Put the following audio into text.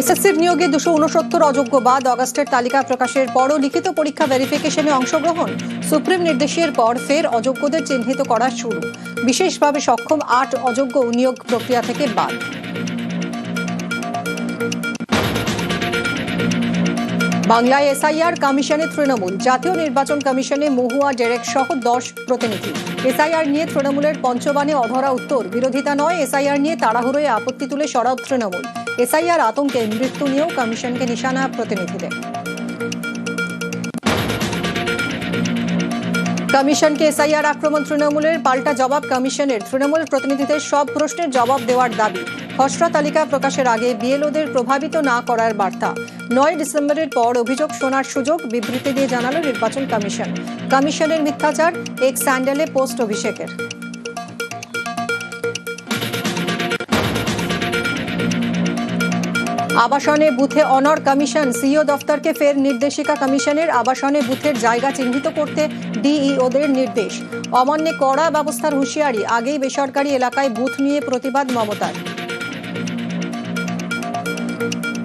এসএসসির নিয়োগে দুশো উনসত্তর অযোগ্য বাদ অগাস্টের তালিকা প্রকাশের পরও লিখিত পরীক্ষা ভেরিফিকেশনে অংশগ্রহণ। সুপ্রিম নির্দেশের পর ফের অযোগ্যদের চিহ্নিত করা শুরু। বিশেষভাবে সক্ষম আট অযোগ্য নিয়োগ প্রক্রিয়া থেকে বাদ। বাংলায় এসআইআর কমিশনে তৃণমূল, জাতীয় নির্বাচন কমিশনে মহুয়া ডেরেক সহ দশ প্রতিনিধি। এসআইআর নিয়ে তৃণমূলের পঞ্চবাণে, অধরা উত্তর। বিরোধিতা নয়, এসআইআর নিয়ে তাড়াহুড়োয় আপত্তি তুলে সরব তৃণমূল। এসআইআর আতঙ্কে মৃত্যু নিয়েও কমিশনকে নিশানা প্রতিনিধিদের। কমিশনকে এসআইআর আক্রমণ তৃণমূলের পাল্টা জবাব কমিশনের। তৃণমূল প্রতিনিধিদের সব প্রশ্নের জবাব দেওয়ার দাবি। খসড়া তালিকা প্রকাশের আগে বিএলওদের প্রভাবিত না করার বার্তা। নয় ডিসেম্বরের পর অভিযোগ শোনার সুযোগ বিবৃতি দিয়ে জানালো নির্বাচন কমিশন। কমিশনের মিথ্যাচার, এক স্যান্ডেলে পোস্ট অভিষেকের। আবাসনে বুথে অনর কমিশন, সিইও দফতরকে ফের নির্দেশিকা কমিশনের আবাসনে বুথের জায়গা চিহ্নিত করতে ডিইওদের নির্দেশ। অমান্যে কড়া ব্যবস্থার হুঁশিয়ারি, আগেই বেসরকারি এলাকায় বুথ নিয়ে প্রতিবাদ মমতার। Thank you.